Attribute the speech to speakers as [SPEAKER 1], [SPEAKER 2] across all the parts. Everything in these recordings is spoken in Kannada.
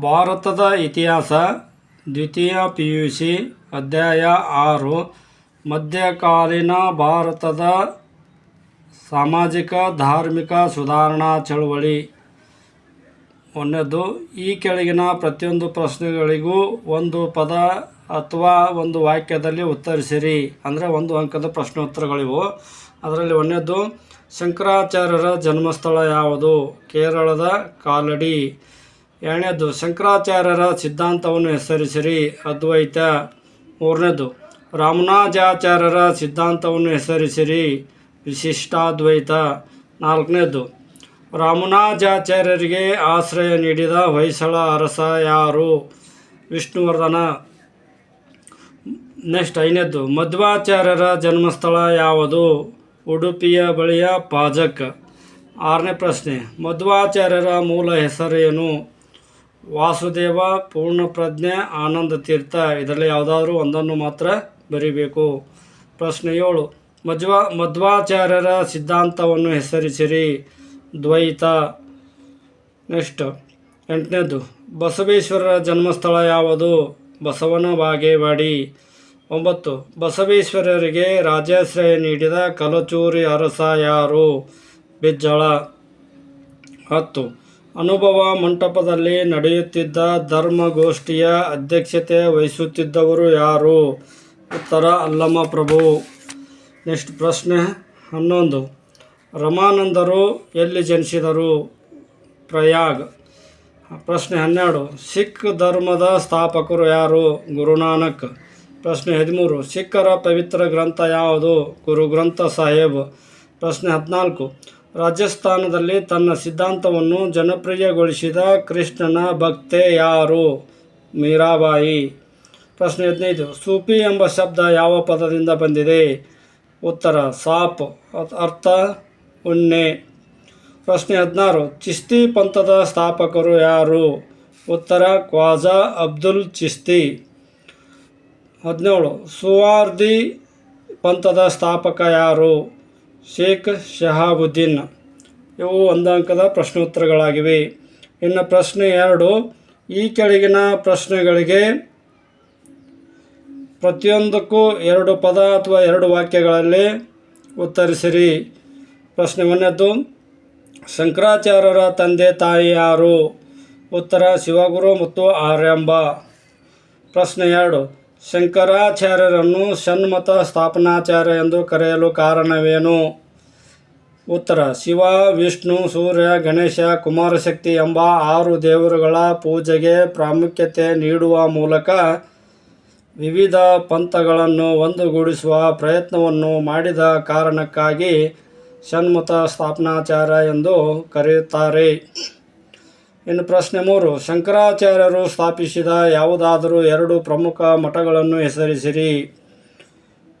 [SPEAKER 1] ಭಾರತದ ಇತಿಹಾಸ, ದ್ವಿತೀಯ ಪಿ ಯು ಸಿ ಅಧ್ಯಾಯ ಆರು, ಮಧ್ಯಕಾಲೀನ ಭಾರತದ ಸಾಮಾಜಿಕ, ಧಾರ್ಮಿಕ ಸುಧಾರಣಾ ಚಳುವಳಿ. ಒಂದನೇದು, ಈ ಕೆಳಗಿನ ಪ್ರತಿಯೊಂದು ಪ್ರಶ್ನೆಗಳಿಗೂ ಒಂದು ಪದ ಅಥವಾ ಒಂದು ವಾಕ್ಯದಲ್ಲಿ ಉತ್ತರಿಸಿರಿ. ಅಂದರೆ ಒಂದು ಅಂಕದ ಪ್ರಶ್ನೋತ್ತರಗಳಿವು. ಅದರಲ್ಲಿ ಒಂದನೇದು, ಶಂಕರಾಚಾರ್ಯರ ಜನ್ಮಸ್ಥಳ ಯಾವುದು? ಕೇರಳದ ಕಾಲಡಿ. ಎರಡನೇದು, ಶಂಕರಾಚಾರ್ಯರ ಸಿದ್ಧಾಂತವನ್ನು ಹೆಸರಿಸಿರಿ. ಅದ್ವೈತ ಮೂರನೇದು, ರಾಮನಾಜಾಚಾರ್ಯರ ಸಿದ್ಧಾಂತವನ್ನು ಹೆಸರಿಸಿರಿ. ವಿಶಿಷ್ಟಾದ್ವೈತ ನಾಲ್ಕನೇದು, ರಾಮನಾಜಾಚಾರ್ಯರಿಗೆ ಆಶ್ರಯ ನೀಡಿದ ಹೊಯ್ಸಳ ಅರಸ ಯಾರು? ವಿಷ್ಣುವರ್ಧನ. ನೆಕ್ಸ್ಟ್ ಐನೇದು ಮಧ್ವಾಚಾರ್ಯರ ಜನ್ಮಸ್ಥಳ ಯಾವುದು? ಉಡುಪಿಯ ಬಳಿಯ ಪಾಜಕ್. ಆರನೇ ಪ್ರಶ್ನೆ, ಮಧ್ವಾಚಾರ್ಯರ ಮೂಲ ಹೆಸರೇನು? ವಾಸುದೇವ, ಪೂರ್ಣಪ್ರಜ್ಞೆ, ಆನಂದ ತೀರ್ಥ, ಇದರಲ್ಲಿ ಯಾವುದಾದ್ರೂ ಒಂದನ್ನು ಮಾತ್ರ ಬರಿಬೇಕು. ಪ್ರಶ್ನೆ ಏಳು. ಮಧ್ವ ಮಧ್ವಾಚಾರ್ಯರ ಸಿದ್ಧಾಂತವನ್ನು ಹೆಸರಿಸಿರಿ. ದ್ವೈತ. ನೆಕ್ಸ್ಟ್. ಎಂಟನೇದು. ಬಸವೇಶ್ವರರ ಜನ್ಮಸ್ಥಳ ಯಾವುದು? ಬಸವನ ಬಾಗೇವಾಡಿ ಒಂಬತ್ತು. ಬಸವೇಶ್ವರರಿಗೆ ರಾಜಾಶ್ರಯ ನೀಡಿದ ಕಲಚೂರಿ ಅರಸ ಯಾರು? ಬಿಜ್ಜಳ. ಹತ್ತು. ಅನುಭವ ಮಂಟಪದಲ್ಲಿ ನಡೆಯುತ್ತಿದ್ದ ಧರ್ಮಗೋಷ್ಠಿಯ ಅಧ್ಯಕ್ಷತೆ ವಹಿಸುತ್ತಿದ್ದವರು ಯಾರು? ಉತ್ತರ ಅಲ್ಲಮ ಪ್ರಭು. ನೆಕ್ಸ್ಟ್ ಪ್ರಶ್ನೆ ಹನ್ನೊಂದು. ರಮಾನಂದರು ಎಲ್ಲಿ ಜನಿಸಿದರು? ಪ್ರಯಾಗ್. ಪ್ರಶ್ನೆ ಹನ್ನೆರಡು. ಸಿಖ್ ಧರ್ಮದ ಸ್ಥಾಪಕರು ಯಾರು? ಗುರುನಾನಕ್. ಪ್ರಶ್ನೆ ಹದಿಮೂರು. ಸಿಖ್ಖರ ಪವಿತ್ರ ಗ್ರಂಥ ಯಾವುದು? ಗುರು ಗ್ರಂಥ ಸಾಹೇಬ್. ಪ್ರಶ್ನೆ ಹದಿನಾಲ್ಕು. ರಾಜಸ್ಥಾನದಲ್ಲಿ ತನ್ನ ಸಿದ್ಧಾಂತವನ್ನು ಜನಪ್ರಿಯಗೊಳಿಸಿದ ಕೃಷ್ಣನ ಭಕ್ತೆ ಯಾರು? ಮೀರಾಬಾಯಿ. ಪ್ರಶ್ನೆ ಹದಿನೈದು. ಸೂಫಿ ಎಂಬ ಶಬ್ದ ಯಾವ ಪದದಿಂದ ಬಂದಿದೆ? ಉತ್ತರ, ಸಾಪ್. ಅರ್ಥ, ಉಣ್ಣೆ. ಪ್ರಶ್ನೆ ಹದಿನಾರು. ಚಿಸ್ತಿ ಪಂಥದ ಸ್ಥಾಪಕರು ಯಾರು? ಉತ್ತರ, ಖ್ವಾಜಾ ಅಬ್ದುಲ್ ಚಿಸ್ತಿ. ಹದಿನೇಳು. ಸುವಾರ್ದಿ ಪಂಥದ ಸ್ಥಾಪಕ ಯಾರು? ಶೇಖ್ ಶಹಾಬುದ್ದೀನ್. ಇವು ಒಂದಂಕದ ಪ್ರಶ್ನೋತ್ತರಗಳಾಗಿವೆ. ಇನ್ನು ಪ್ರಶ್ನೆ ಎರಡು, ಈ ಕೆಳಗಿನ ಪ್ರಶ್ನೆಗಳಿಗೆ ಪ್ರತಿಯೊಂದಕ್ಕೂ ಎರಡು ಪದ ಅಥವಾ ಎರಡು ವಾಕ್ಯಗಳಲ್ಲಿ ಉತ್ತರಿಸಿರಿ. ಪ್ರಶ್ನೆ ಒಂದನೇದ್ದು ಶಂಕರಾಚಾರ್ಯರ ತಂದೆ ತಾಯಿ ಯಾರು? ಉತ್ತರ, ಶಿವಗುರು ಮತ್ತು ಆರ್ಯಾಂಬ. ಪ್ರಶ್ನೆ ಎರಡು ಶಂಕರಾಚಾರ್ಯರನ್ನು ಷಣ್ಮತ ಸ್ಥಾಪನಾಚಾರ್ಯ ಎಂದು ಕರೆಯಲು ಕಾರಣವೇನು? ಉತ್ತರ. ಶಿವ, ವಿಷ್ಣು, ಸೂರ್ಯ, ಗಣೇಶ, ಕುಮಾರಶಕ್ತಿ ಎಂಬ ಆರು ದೇವರುಗಳ ಪೂಜೆಗೆ ಪ್ರಾಮುಖ್ಯತೆ ನೀಡುವ ಮೂಲಕ ವಿವಿಧ ಪಂಥಗಳನ್ನು ಒಂದುಗೂಡಿಸುವ ಪ್ರಯತ್ನವನ್ನು ಮಾಡಿದ ಕಾರಣಕ್ಕಾಗಿ ಷಣ್ಮತ ಸ್ಥಾಪನಾಚಾರ್ಯ ಎಂದು ಕರೆಯುತ್ತಾರೆ. ಇನ್ನು ಪ್ರಶ್ನೆ ಮೂರು. ಶಂಕರಾಚಾರ್ಯರು ಸ್ಥಾಪಿಸಿದ ಯಾವುದಾದರೂ ಎರಡು ಪ್ರಮುಖ ಮಠಗಳನ್ನು ಹೆಸರಿಸಿರಿ?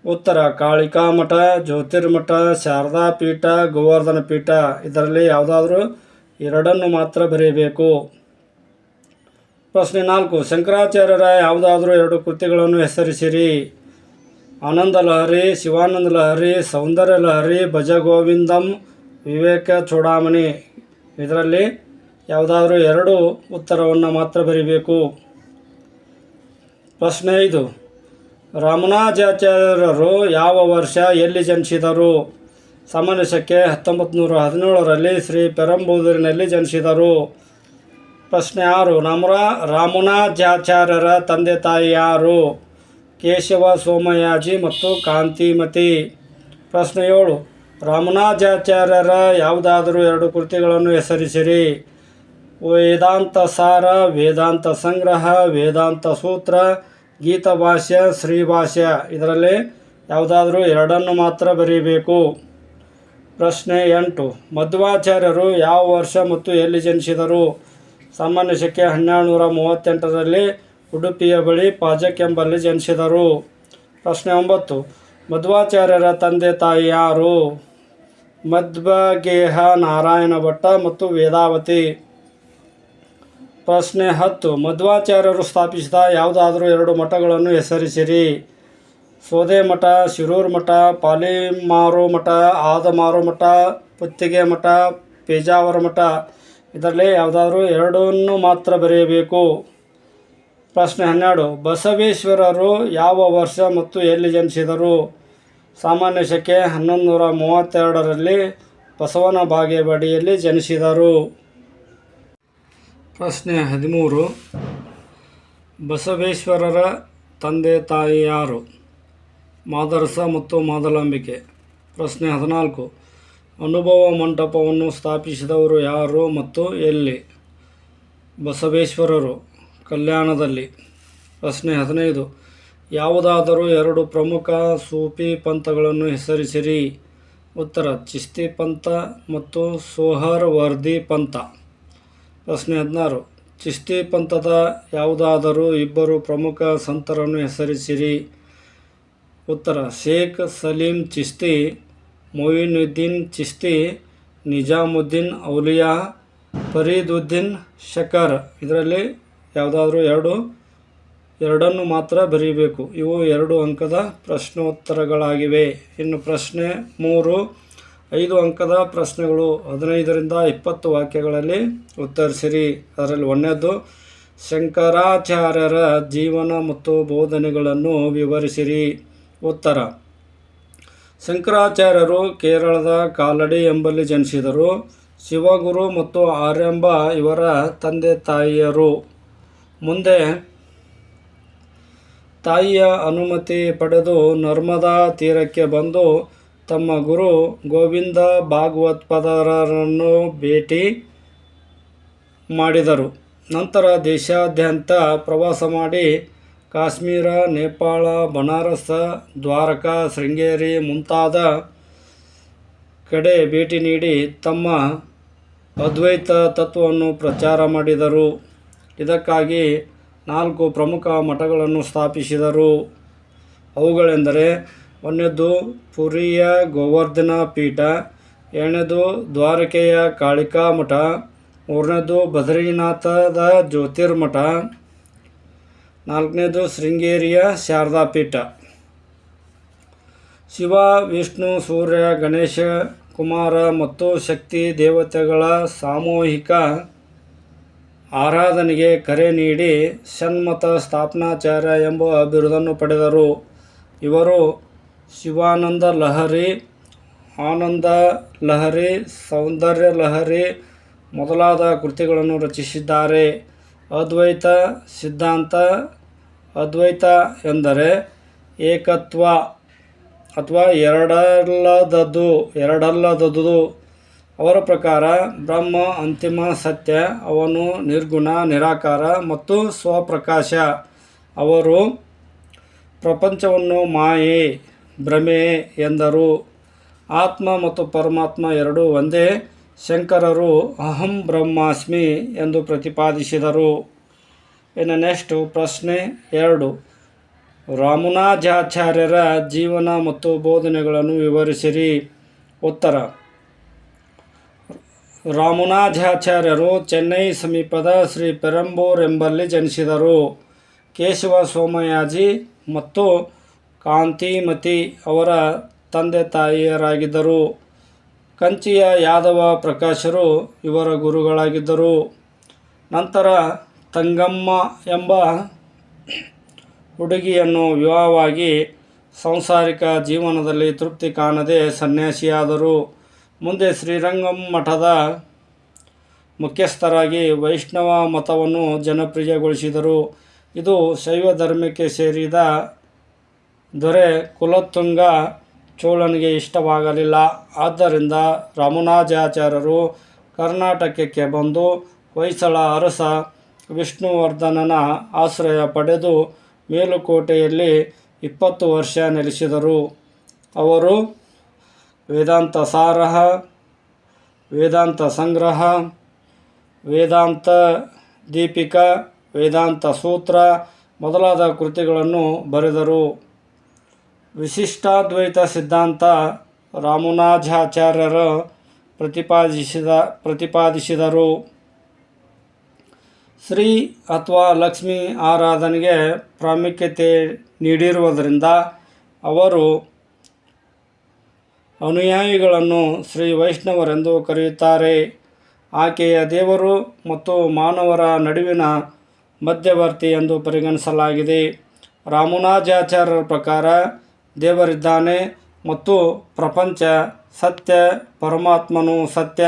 [SPEAKER 1] ಉತ್ತರ ಕಾಳಿಕಾ ಮಠ ಜ್ಯೋತಿರ್ಮಠ ಶಾರದಾ ಪೀಠ ಗೋವರ್ಧನ ಪೀಠ ಇದರಲ್ಲಿ ಯಾವುದಾದ್ರೂ ಎರಡನ್ನು ಮಾತ್ರ ಬರೆಯಬೇಕು. ಪ್ರಶ್ನೆ ನಾಲ್ಕು. ಶಂಕರಾಚಾರ್ಯರ ಯಾವುದಾದರೂ ಎರಡು ಕೃತಿಗಳನ್ನು ಹೆಸರಿಸಿರಿ? ಆನಂದ ಲಹರಿ, ಶಿವಾನಂದ ಲಹರಿ, ಸೌಂದರ್ಯ ಲಹರಿ ಭಜ ಗೋವಿಂದಂ ವಿವೇಕ ಚೂಡಾಮಣಿ. ಇದರಲ್ಲಿ ಯಾವುದಾದ್ರೂ ಎರಡು ಉತ್ತರವನ್ನು ಮಾತ್ರ ಬರೀಬೇಕು. ಪ್ರಶ್ನೆ ಐದು. ರಾಮನಾಜಾಚಾರ್ಯರು ಯಾವ ವರ್ಷ ಎಲ್ಲಿ ಜನಿಸಿದರು? ಸಾಮಾನ್ಯ ಶಕೆ ಹತ್ತೊಂಬತ್ತು ನೂರ ಹದಿನೇಳರಲ್ಲಿ ಶ್ರೀ ಪೆರಂಬೂದೂರಿನಲ್ಲಿ ಜನಿಸಿದರು. ಪ್ರಶ್ನೆ ಆರು. ನಮ್ರ ರಾಮನಾಜಾಚಾರ್ಯರ ತಂದೆ ತಾಯಿ ಯಾರು? ಕೇಶವ, ಸೋಮಯಾಜಿ ಮತ್ತು ಕಾಂತಿಮತಿ. ಪ್ರಶ್ನೆ ಏಳು. ರಾಮನಾಜಾಚಾರ್ಯರ ಯಾವುದಾದರೂ ಎರಡು ಕೃತಿಗಳನ್ನು ಹೆಸರಿಸಿರಿ. ವೇದಾಂತ ಸಾರ, ವೇದಾಂತ ಸಂಗ್ರಹ, ವೇದಾಂತ ಸೂತ್ರ ಗೀತಭಾಷ್ಯ ಶ್ರೀಭಾಷ್ಯ ಇದರಲ್ಲಿ ಯಾವುದಾದರೂ ಎರಡನ್ನು ಮಾತ್ರ ಬರೀಬೇಕು. ಪ್ರಶ್ನೆ ಎಂಟು. ಮಧ್ವಾಚಾರ್ಯರು ಯಾವ ವರ್ಷ ಮತ್ತು ಎಲ್ಲಿ ಜನಿಸಿದರು? ಸಾಮಾನ್ಯ ಶಕೆ ಹನ್ನೆರಡು ನೂರ ಮೂವತ್ತೆಂಟರಲ್ಲಿ ಉಡುಪಿಯ ಬಳಿ ಪಾಜಕ್ ಎಂಬಲ್ಲಿ ಜನಿಸಿದರು. ಪ್ರಶ್ನೆ ಒಂಬತ್ತು. ಮಧ್ವಾಚಾರ್ಯರ ತಂದೆ ತಾಯಿ ಯಾರು? ಮಧ್ವಗೇಹ ನಾರಾಯಣ ಭಟ್ಟ ಮತ್ತು ವೇದಾವತಿ. ಪ್ರಶ್ನೆ ಹತ್ತು. ಮಧ್ವಾಚಾರ್ಯರು ಸ್ಥಾಪಿಸಿದ ಯಾವುದಾದರೂ ಎರಡು ಮಠಗಳನ್ನು ಹೆಸರಿಸಿರಿ. ಸೋದೆ ಮಠ, ಶಿರೂರು ಮಠ, ಪಾಲಿಮಾರು ಮಠ, ಆದಮಾರು ಮಠ, ಪುತ್ತಿಗೆ ಮಠ, ಪೇಜಾವರ ಮಠ. ಇದರಲ್ಲಿ ಯಾವುದಾದ್ರೂ ಎರಡನ್ನು ಮಾತ್ರ ಬರೆಯಬೇಕು. ಪ್ರಶ್ನೆ ಹನ್ನೆರಡು. ಬಸವೇಶ್ವರರು ಯಾವ ವರ್ಷ ಮತ್ತು ಎಲ್ಲಿ ಜನಿಸಿದರು? ಸಾಮಾನ್ಯ ಶಕೆ ಹನ್ನೊಂದು ನೂರ ಮೂವತ್ತೆರಡರಲ್ಲಿ ಬಸವನ ಬಾಗೇವಾಡಿಯಲ್ಲಿ ಜನಿಸಿದರು. ಪ್ರಶ್ನೆ ಹದಿಮೂರು. ಬಸವೇಶ್ವರರ ತಂದೆ ತಾಯಿ ಯಾರು? ಮಾದರಸ ಮತ್ತು ಮಾದಲಾಂಬಿಕೆ. ಪ್ರಶ್ನೆ ಹದಿನಾಲ್ಕು. ಅನುಭವ ಮಂಟಪವನ್ನು ಸ್ಥಾಪಿಸಿದವರು ಯಾರು ಮತ್ತು ಎಲ್ಲಿ? ಬಸವೇಶ್ವರರು, ಕಲ್ಯಾಣದಲ್ಲಿ. ಪ್ರಶ್ನೆ ಹದಿನೈದು. ಯಾವುದಾದರೂ ಎರಡು ಪ್ರಮುಖ ಸೂಫಿ ಪಂಥಗಳನ್ನು ಹೆಸರಿಸಿರಿ. ಉತ್ತರ, ಚಿಸ್ತಿ ಪಂಥ ಮತ್ತು ಸೋಹರ್ ವರ್ದಿ ಪಂಥ. ಪ್ರಶ್ನೆ ಹದಿನಾರು ಚಿಸ್ತಿ ಪಂಥದ ಯಾವುದಾದರೂ ಇಬ್ಬರು ಪ್ರಮುಖ ಸಂತರನ್ನು ಹೆಸರಿಸಿರಿ. ಉತ್ತರ, ಶೇಖ್ ಸಲೀಂ ಚಿಸ್ತಿ ಮೊಯಿನುದ್ದೀನ್ ಚಿಸ್ತಿ ನಿಜಾಮುದ್ದೀನ್ ಔಲಿಯಾ, ಫರೀದುದ್ದೀನ್ ಶಕರ್. ಇದರಲ್ಲಿ ಯಾವುದಾದ್ರೂ ಎರಡು? ಎರಡನ್ನು ಮಾತ್ರ ಬರೀಬೇಕು. ಇವು ಎರಡು ಅಂಕದ ಪ್ರಶ್ನೋತ್ತರಗಳಾಗಿವೆ. ಇನ್ನು ಪ್ರಶ್ನೆ ಮೂರು. ಐದು ಅಂಕದ ಪ್ರಶ್ನೆಗಳು ಹದಿನೈದರಿಂದ ಇಪ್ಪತ್ತು ವಾಕ್ಯಗಳಲ್ಲಿ ಉತ್ತರಿಸಿರಿ. ಅದರಲ್ಲಿ ಒಂದನೇದು ಶಂಕರಾಚಾರ್ಯರ ಜೀವನ ಮತ್ತು ಬೋಧನೆಗಳನ್ನು ವಿವರಿಸಿರಿ. ಉತ್ತರ, ಶಂಕರಾಚಾರ್ಯರು ಕೇರಳದ ಕಾಲಡಿ ಎಂಬಲ್ಲಿ ಜನಿಸಿದರು. ಶಿವಗುರು ಮತ್ತು ಆರ್ಯಂಬ ಇವರ ತಂದೆ ತಾಯಿಯರು. ಮುಂದೆ, ತಾಯಿಯ ಅನುಮತಿ ಪಡೆದು ನರ್ಮದಾ ತೀರಕ್ಕೆ ಬಂದು ತಮ್ಮ ಗುರು ಗೋವಿಂದ ಭಾಗವತ್ಪಾದರನ್ನು ಭೇಟಿ ಮಾಡಿದರು. ನಂತರ ದೇಶಾದ್ಯಂತ ಪ್ರವಾಸ ಮಾಡಿ ಕಾಶ್ಮೀರ, ನೇಪಾಳ, ಬನಾರಸ, ದ್ವಾರಕಾ, ಶೃಂಗೇರಿ ಮುಂತಾದ ಕಡೆ ಭೇಟಿ ನೀಡಿ ತಮ್ಮ ಅದ್ವೈತ ತತ್ವವನ್ನು ಪ್ರಚಾರ ಮಾಡಿದರು. ಇದಕ್ಕಾಗಿ ನಾಲ್ಕು ಪ್ರಮುಖ ಮಠಗಳನ್ನು ಸ್ಥಾಪಿಸಿದರು. ಅವುಗಳೆಂದರೆ ಒಂದನೇದು ಪುರಿಯ ಗೋವರ್ಧನ ಪೀಠ, ಎರಡನೇದು ದ್ವಾರಕೆಯ ಕಾಳಿಕಾ ಮಠ, ಮೂರನೇದು ಬದ್ರಿನಾಥದ ಜ್ಯೋತಿರ್ಮಠ, ನಾಲ್ಕನೇದು ಶೃಂಗೇರಿಯ ಶಾರದಾ ಪೀಠ. ಶಿವ, ವಿಷ್ಣು, ಸೂರ್ಯ, ಗಣೇಶ, ಕುಮಾರ ಮತ್ತು ಶಕ್ತಿ ದೇವತೆಗಳ ಸಾಮೂಹಿಕ ಆರಾಧನೆಗೆ ಕರೆ ನೀಡಿ ಷಣ್ಮತ ಸ್ಥಾಪನಾಚಾರ್ಯ ಎಂಬ ಬಿರುದನ್ನು ಪಡೆದರು. ಇವರು ಶಿವಾನಂದ ಲಹರಿ, ಆನಂದ ಲಹರಿ, ಸೌಂದರ್ಯ ಲಹರಿ ಮೊದಲಾದ ಕೃತಿಗಳನ್ನು ರಚಿಸಿದ್ದಾರೆ. ಅದ್ವೈತ ಸಿದ್ಧಾಂತ, ಅದ್ವೈತ ಎಂದರೆ ಏಕತ್ವ ಅಥವಾ ಎರಡಲ್ಲದದ್ದು ಎರಡಲ್ಲದದು. ಅವರ ಪ್ರಕಾರ ಬ್ರಹ್ಮ, ಅಂತಿಮ, ಸತ್ಯ, ಅವನು ನಿರ್ಗುಣ, ನಿರಾಕಾರ ಮತ್ತು ಸ್ವಪ್ರಕಾಶ. ಅವರು ಪ್ರಪಂಚವನ್ನು ಮಾಯೆ ಭ್ರಮೆ ಎಂದರು. ಆತ್ಮ ಮತ್ತು ಪರಮಾತ್ಮ ಎರಡೂ ಒಂದೇ. ಶಂಕರರು ಅಹಂ ಬ್ರಹ್ಮಾಸ್ಮಿ ಎಂದು ಪ್ರತಿಪಾದಿಸಿದರು. ಇನ್ನು ನೆಕ್ಸ್ಟ್ ಪ್ರಶ್ನೆ ಎರಡು. ರಾಮುನಾಜಾಚಾರ್ಯರ ಜೀವನ ಮತ್ತು ಬೋಧನೆಗಳನ್ನು ವಿವರಿಸಿರಿ. ಉತ್ತರ. ರಾಮುನಾಜಾಚಾರ್ಯರು ಚೆನ್ನೈ ಸಮೀಪದ ಶ್ರೀ ಪೆರಂಬೂರ್ ಎಂಬಲ್ಲಿ ಜನಿಸಿದರು. ಕೇಶವ ಸೋಮಯಾಜಿ ಮತ್ತು ಕಾಂತಿಮತಿ ಅವರ ತಂದೆ ತಾಯಿಯರಾಗಿದ್ದರು. ಕಂಚಿಯ ಯಾದವ ಪ್ರಕಾಶರು ಇವರ ಗುರುಗಳಾಗಿದ್ದರು. ನಂತರ ತಂಗಮ್ಮ ಎಂಬ ಹುಡುಗಿಯನ್ನು ವಿವಾಹವಾಗಿ ಸಾಂಸಾರಿಕ ಜೀವನದಲ್ಲಿ ತೃಪ್ತಿ ಕಾಣದೆ ಸನ್ಯಾಸಿಯಾದರು. ಮುಂದೆ ಶ್ರೀರಂಗಂ ಮಠದ ಮುಖ್ಯಸ್ಥರಾಗಿ ವೈಷ್ಣವ ಮತವನ್ನು ಜನಪ್ರಿಯಗೊಳಿಸಿದರು. ಇದು ಶೈವ ಧರ್ಮಕ್ಕೆ ಸೇರಿದ ದೊರೆ ಕುಲೋತ್ತುಂಗ ಚೋಳನಿಗೆ ಇಷ್ಟವಾಗಲಿಲ್ಲ. ಆದ್ದರಿಂದ ರಾಮುನಾಜಾಚಾರ್ಯರು ಕರ್ನಾಟಕಕ್ಕೆ ಬಂದು ಹೊಯ್ಸಳ ಅರಸ ವಿಷ್ಣುವರ್ಧನನ ಆಶ್ರಯ ಪಡೆದು ಮೇಲುಕೋಟೆಯಲ್ಲಿ ಇಪ್ಪತ್ತು ವರ್ಷ ನೆಲೆಸಿದರು. ಅವರು ವೇದಾಂತ ಸಾರಹ, ವೇದಾಂತ ಸಂಗ್ರಹ, ವೇದಾಂತ ದೀಪಿಕಾ, ವೇದಾಂತ ಸೂತ್ರ ಮೊದಲಾದ ಕೃತಿಗಳನ್ನು ಬರೆದರು. ವಿಶಿಷ್ಟಾದ್ವೈತ ಸಿದ್ಧಾಂತ ರಾಮುನಾಜಾಚಾರ್ಯರು ಪ್ರತಿಪಾದಿಸಿದ, ಪ್ರತಿಪಾದಿಸಿದರು. ಶ್ರೀ ಅಥವಾ ಲಕ್ಷ್ಮೀ ಆರಾಧನೆಗೆ ಪ್ರಾಮುಖ್ಯತೆ ನೀಡಿರುವುದರಿಂದ ಅವರು ಅನುಯಾಯಿಗಳನ್ನು ಶ್ರೀ ವೈಷ್ಣವರೆಂದು ಕರೆಯುತ್ತಾರೆ. ಆಕೆಯ ದೇವರು ಮತ್ತು ಮಾನವರ ನಡುವಿನ ಮಧ್ಯವರ್ತಿ ಎಂದು ಪರಿಗಣಿಸಲಾಗಿದೆ. ರಾಮುನಾಜಾಚಾರ್ಯರ ಪ್ರಕಾರ ದೇವರಿದ್ದಾನೆ ಮತ್ತು ಪ್ರಪಂಚ ಸತ್ಯ, ಪರಮಾತ್ಮನು ಸತ್ಯ,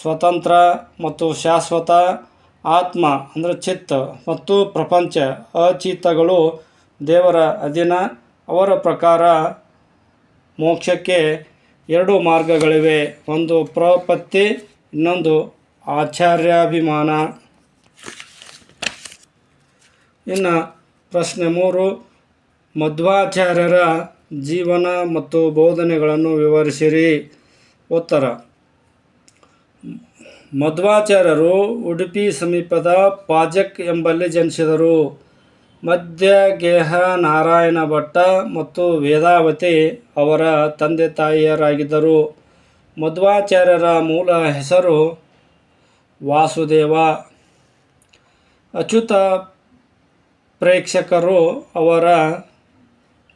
[SPEAKER 1] ಸ್ವತಂತ್ರ ಮತ್ತು ಶಾಶ್ವತ, ಆತ್ಮ ಅಂದರೆ ಚಿತ್ತ ಮತ್ತು ಪ್ರಪಂಚ, ಅಚಿತ್ತಗಳು ದೇವರ ಅಧೀನ. ಅವರ ಪ್ರಕಾರ ಮೋಕ್ಷಕ್ಕೆ ಎರಡು ಮಾರ್ಗಗಳಿವೆ. ಒಂದು ಪ್ರಪತ್ತಿ, ಇನ್ನೊಂದು ಆಚಾರ್ಯಾಭಿಮಾನ. ಇನ್ನು ಪ್ರಶ್ನೆ ಮೂರು. ಮಧ್ವಾಚಾರ್ಯರ ಜೀವನ ಮತ್ತು ಬೋಧನೆಗಳನ್ನು ವಿವರಿಸಿರಿ. ಉತ್ತರ. ಮಧ್ವಾಚಾರ್ಯರು ಉಡುಪಿ ಸಮೀಪದ ಪಾಜಕ್ ಎಂಬಲ್ಲಿ ಜನಿಸಿದರು. ಮಧ್ಯ ಗೇಹ ನಾರಾಯಣ ಭಟ್ಟ ಮತ್ತು ವೇದಾವತಿ ಅವರ ತಂದೆ ತಾಯಿಯರಾಗಿದ್ದರು. ಮಧ್ವಾಚಾರ್ಯರ ಮೂಲ ಹೆಸರು ವಾಸುದೇವ. ಅಚ್ಯುತ ಪ್ರೇಕ್ಷಕರು ಅವರ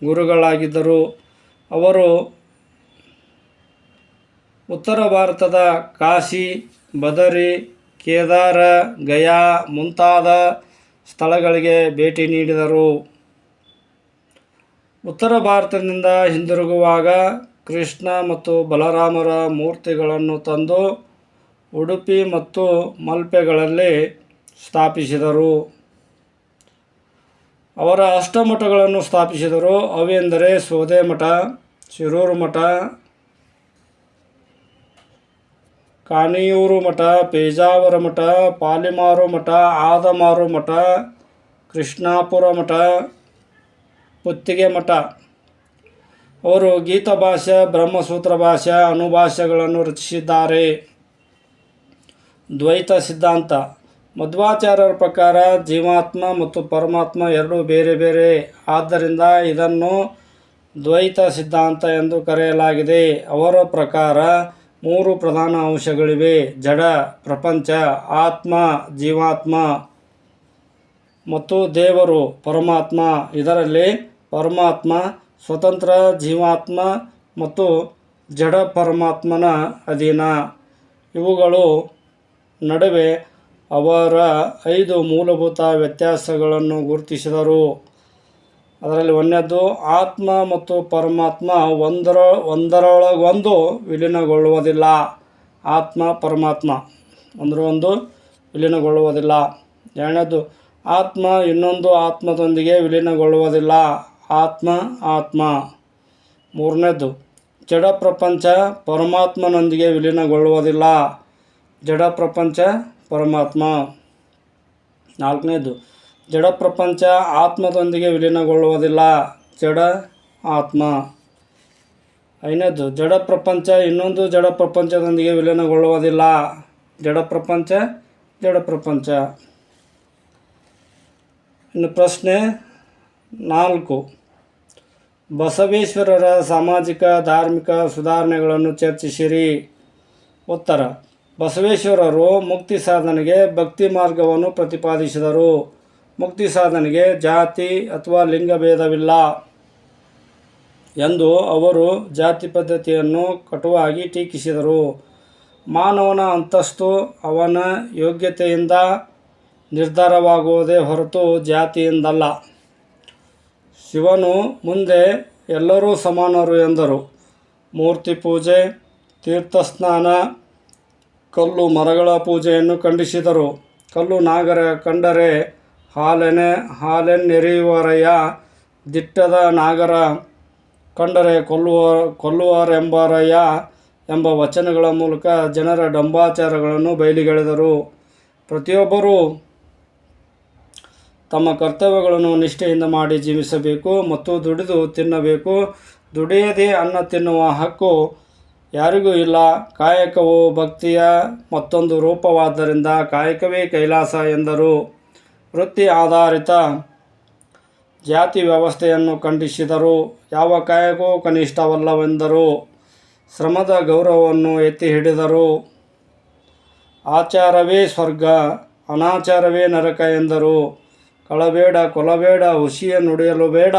[SPEAKER 1] ಗುರುಗಳಾಗಿದ್ದರು. ಅವರು ಉತ್ತರ ಭಾರತದ ಕಾಶಿ, ಬದರಿ, ಕೇದಾರ, ಗಯಾ ಮುಂತಾದ ಸ್ಥಳಗಳಿಗೆ ಭೇಟಿ ನೀಡಿದರು. ಉತ್ತರ ಭಾರತದಿಂದ ಹಿಂದಿರುಗುವಾಗ ಕೃಷ್ಣ ಮತ್ತು ಬಲರಾಮರ ಮೂರ್ತಿಗಳನ್ನು ತಂದು ಉಡುಪಿ ಮತ್ತು ಮಲ್ಪೆಗಳಲ್ಲಿ ಸ್ಥಾಪಿಸಿದರು. ಅವರ ಅಷ್ಟಮಠಗಳನ್ನು ಸ್ಥಾಪಿಸಿದರು. ಅವೆಂದರೆ ಸೋದೆ ಮಠ, ಶಿರೂರು ಮಠ, ಕಾಣಿಯೂರು ಮಠ, ಪೇಜಾವರ ಮಠ, ಪಾಲಿಮಾರು ಮಠ, ಆದಮಾರು ಮಠ, ಕೃಷ್ಣಾಪುರ ಮಠ, ಪುತ್ತಿಗೆ ಮಠ. ಅವರು ಗೀತ ಭಾಷೆ ಬ್ರಹ್ಮಸೂತ್ರ ಭಾಷೆ ಅನುಭಾಷೆಗಳನ್ನು ರಚಿಸಿದ್ದಾರೆ. ದ್ವೈತ ಸಿದ್ಧಾಂತ. ಮಧ್ವಾಚಾರ್ಯರ ಪ್ರಕಾರ ಜೀವಾತ್ಮ ಮತ್ತು ಪರಮಾತ್ಮ ಎರಡೂ ಬೇರೆ ಬೇರೆ. ಆದ್ದರಿಂದ ಇದನ್ನು ದ್ವೈತ ಸಿದ್ಧಾಂತ ಎಂದು ಕರೆಯಲಾಗಿದೆ. ಅವರ ಪ್ರಕಾರ ಮೂರು ಪ್ರಧಾನ ಅಂಶಗಳಿವೆ. ಜಡ, ಪ್ರಪಂಚ, ಆತ್ಮ, ಜೀವಾತ್ಮ ಮತ್ತು ದೇವರು, ಪರಮಾತ್ಮ. ಇದರಲ್ಲಿ ಪರಮಾತ್ಮ, ಸ್ವತಂತ್ರ ಜೀವಾತ್ಮ ಮತ್ತು ಜಡ ಪರಮಾತ್ಮನ ಅಧೀನ. ಇವುಗಳು ನಡುವೆ ಅವರ ಐದು ಮೂಲಭೂತ ವ್ಯತ್ಯಾಸಗಳನ್ನು ಗುರುತಿಸಿದರು. ಅದರಲ್ಲಿ ಒಂದನೇದ್ದು ಆತ್ಮ ಮತ್ತು ಪರಮಾತ್ಮ ಒಂದರ, ಒಂದರೊಳಗೊಂದು ವಿಲೀನಗೊಳ್ಳುವುದಿಲ್ಲ. ಆತ್ಮ, ಪರಮಾತ್ಮ ಒಂದರ ಒಂದು ವಿಲೀನಗೊಳ್ಳುವುದಿಲ್ಲ. ಎರಡನೇದು, ಆತ್ಮ ಇನ್ನೊಂದು ಆತ್ಮದೊಂದಿಗೆ ವಿಲೀನಗೊಳ್ಳುವುದಿಲ್ಲ. ಆತ್ಮ ಆತ್ಮ. ಮೂರನೇದು, ಜಡ ಪ್ರಪಂಚ ಪರಮಾತ್ಮನೊಂದಿಗೆ ವಿಲೀನಗೊಳ್ಳುವುದಿಲ್ಲ. ಜಡ ಪ್ರಪಂಚ ಪರಮಾತ್ಮ. ನಾಲ್ಕನೇದು, ಜಡ ಪ್ರಪಂಚ ಆತ್ಮದೊಂದಿಗೆ ವಿಲೀನಗೊಳ್ಳುವುದಿಲ್ಲ, ಜಡ ಆತ್ಮ. ಐದನೇದು, ಜಡ ಪ್ರಪಂಚ ಇನ್ನೊಂದು ಜಡ ಪ್ರಪಂಚದೊಂದಿಗೆ ವಿಲೀನಗೊಳ್ಳುವುದಿಲ್ಲ, ಜಡ ಪ್ರಪಂಚ ಜಡ ಪ್ರಪಂಚ. ಇನ್ನು ಪ್ರಶ್ನೆ ನಾಲ್ಕು, ಬಸವೇಶ್ವರರ ಸಾಮಾಜಿಕ, ಧಾರ್ಮಿಕ ಸುಧಾರಣೆಗಳನ್ನು ಚರ್ಚಿಸಿರಿ. ಉತ್ತರ ಬಸವೇಶ್ವರರು ಮುಕ್ತಿ ಸಾಧನೆಗೆ ಭಕ್ತಿ ಮಾರ್ಗವನ್ನು ಪ್ರತಿಪಾದಿಸಿದರು. ಮುಕ್ತಿ ಸಾಧನೆಗೆ ಜಾತಿ ಅಥವಾ ಲಿಂಗಭೇದವಿಲ್ಲ ಎಂದು ಅವರು ಜಾತಿ ಪದ್ಧತಿಯನ್ನು ಕಟುವಾಗಿ ಟೀಕಿಸಿದರು. ಮಾನವನ ಅಂತಸ್ತು ಅವನ ಯೋಗ್ಯತೆಯಿಂದ ನಿರ್ಧಾರವಾಗುವುದೇ ಹೊರತು ಜಾತಿಯಿಂದಲ್ಲ. ಶಿವನು ಮುಂದೆ ಎಲ್ಲರೂ ಸಮಾನರು ಎಂದರು. ಮೂರ್ತಿ ಪೂಜೆ ತೀರ್ಥಸ್ನಾನ ಕಲ್ಲು ಮರಗಳ ಪೂಜೆಯನ್ನು ಖಂಡಿಸಿದರು. ಕಲ್ಲು ನಾಗರ ಕಂಡರೆ, ಹಾಲೆನೆ, ಹಾಲೆನ್ನೆರೆಯುವರಯ್ಯ, ದಿಟ್ಟದ ನಾಗರ ಕಂಡರೆ ಕೊಲ್ಲುವ, ಕೊಲ್ಲುವರೆಂಬರಯ್ಯ ಎಂಬ ವಚನಗಳ ಮೂಲಕ ಜನರ ಡಂಬಾಚಾರಗಳನ್ನು ಬಯಲಿಗೆಳೆದರು. ಪ್ರತಿಯೊಬ್ಬರೂ ತಮ್ಮ ಕರ್ತವ್ಯಗಳನ್ನು ನಿಷ್ಠೆಯಿಂದ ಮಾಡಿ ಜೀವಿಸಬೇಕು ಮತ್ತು ದುಡಿದು ತಿನ್ನಬೇಕು. ದುಡಿಯದೇ ಅನ್ನ ತಿನ್ನುವ ಹಕ್ಕು ಯಾರಿಗೂ ಇಲ್ಲ. ಕಾಯಕವು ಭಕ್ತಿಯ ಮತ್ತೊಂದು ರೂಪವಾದ್ದರಿಂದ ಕಾಯಕವೇ ಕೈಲಾಸ ಎಂದರು. ವೃತ್ತಿ ಆಧಾರಿತ ಜಾತಿ ವ್ಯವಸ್ಥೆಯನ್ನು ಖಂಡಿಸಿದರು. ಯಾವ ಕಾಯಕವೂ ಕನಿಷ್ಠವಲ್ಲವೆಂದರು. ಶ್ರಮದ ಗೌರವವನ್ನು ಎತ್ತಿ ಹಿಡಿದರು. ಆಚಾರವೇ ಸ್ವರ್ಗ, ಅನಾಚಾರವೇ ನರಕ ಎಂದರು. ಕಳಬೇಡ, ಕೊಲಬೇಡ ಹುಸಿಯ ನುಡಿಯಲು ಬೇಡ.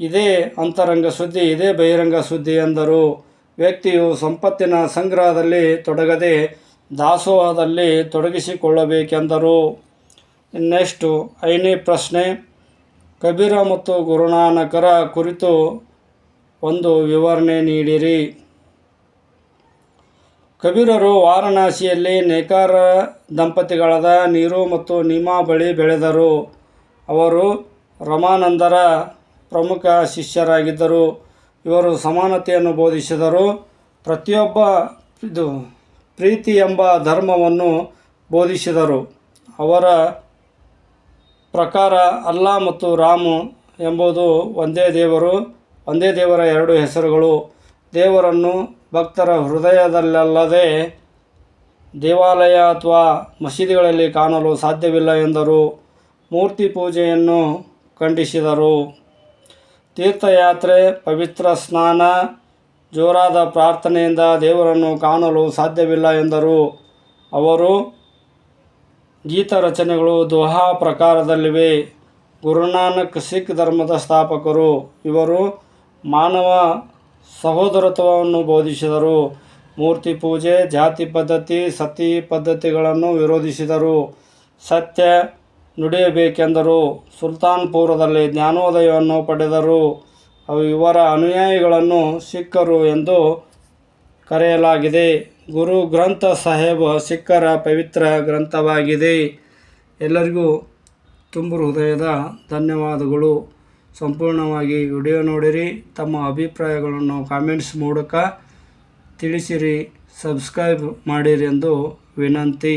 [SPEAKER 1] ಇದೇ ಅಂತರಂಗ ಸುದ್ದಿ, ಇದೇ ಬಹಿರಂಗ ಸುದ್ದಿ ಎಂದರು. ವ್ಯಕ್ತಿಯು ಸಂಪತ್ತಿನ ಸಂಗ್ರಹದಲ್ಲಿ ತೊಡಗದೆ ದಾಸೋಹದಲ್ಲಿ ತೊಡಗಿಸಿಕೊಳ್ಳಬೇಕೆಂದರು. ನೆಕ್ಸ್ಟು ಐನೇ ಪ್ರಶ್ನೆ. ಕಬೀರ ಮತ್ತು ಗುರುನಾನಕರ ಕುರಿತು ಒಂದು ವಿವರಣೆ ನೀಡಿರಿ. ಕಬೀರರು ವಾರಣಾಸಿಯಲ್ಲಿ ನೇಕಾರ ದಂಪತಿಗಳಾದ ನೀರು ಮತ್ತು ನೀಮಾ ಬಳಿ ಬೆಳೆದರು. ಅವರು ರಮಾನಂದರ ಪ್ರಮುಖ ಶಿಷ್ಯರಾಗಿದ್ದರು. ಇವರು ಸಮಾನತೆಯನ್ನು ಬೋಧಿಸಿದರು. ಪ್ರತಿಯೊಬ್ಬ ಇದು ಪ್ರೀತಿ ಎಂಬ ಧರ್ಮವನ್ನು ಬೋಧಿಸಿದರು. ಅವರ ಪ್ರಕಾರ ಅಲ್ಲಾ ಮತ್ತು ರಾಮು ಎಂಬುದು ಒಂದೇ ದೇವರು, ಒಂದೇ ದೇವರ ಎರಡು ಹೆಸರುಗಳು. ದೇವರನ್ನು ಭಕ್ತರ ಹೃದಯದಲ್ಲದೆ ದೇವಾಲಯ ಅಥವಾ ಮಸೀದಿಗಳಲ್ಲಿ ಕಾಣಲು ಸಾಧ್ಯವಿಲ್ಲ ಎಂದರು. ಮೂರ್ತಿ ಪೂಜೆಯನ್ನು ಖಂಡಿಸಿದರು. ತೀರ್ಥಯಾತ್ರೆ, ಪವಿತ್ರ ಸ್ನಾನ, ಜೋರಾದ ಪ್ರಾರ್ಥನೆಯಿಂದ ದೇವರನ್ನು ಕಾಣಲು ಸಾಧ್ಯವಿಲ್ಲ ಎಂದರು. ಅವರು ಗೀತ ರಚನೆಗಳು ದೋಹಾ ಪ್ರಕಾರದಲ್ಲಿವೆ. ಗುರುನಾನಕ್ ಸಿಖ್ ಧರ್ಮದ ಸ್ಥಾಪಕರು, ಇವರು ಮಾನವ ಸಹೋದರತ್ವವನ್ನು ಬೋಧಿಸಿದರು. ಮೂರ್ತಿ ಪೂಜೆ, ಜಾತಿ ಪದ್ಧತಿ, ಸತಿ ಪದ್ಧತಿಗಳನ್ನು ವಿರೋಧಿಸಿದರು. ಸತ್ಯ ನುಡಿಯಬೇಕೆಂದರು. ಸುಲ್ತಾನ್ಪುರದಲ್ಲಿ ಜ್ಞಾನೋದಯವನ್ನು ಪಡೆದರು. ಅವು ಇವರ ಅನುಯಾಯಿಗಳನ್ನು ಸಿಖ್ಖರು ಎಂದು ಕರೆಯಲಾಗಿದೆ. ಗುರು ಗ್ರಂಥ ಸಾಹೇಬ್ ಸಿಖ್ಖರ ಪವಿತ್ರ ಗ್ರಂಥವಾಗಿದೆ. ಎಲ್ಲರಿಗೂ ತುಂಬು ಹೃದಯದ ಧನ್ಯವಾದಗಳು. ಸಂಪೂರ್ಣವಾಗಿ ವಿಡಿಯೋ ನೋಡಿರಿ, ತಮ್ಮ ಅಭಿಪ್ರಾಯಗಳನ್ನು ಕಾಮೆಂಟ್ಸ್ ಮೂಲಕ ತಿಳಿಸಿರಿ, ಸಬ್ಸ್ಕ್ರೈಬ್ ಮಾಡಿರಿ ಎಂದು ವಿನಂತಿ.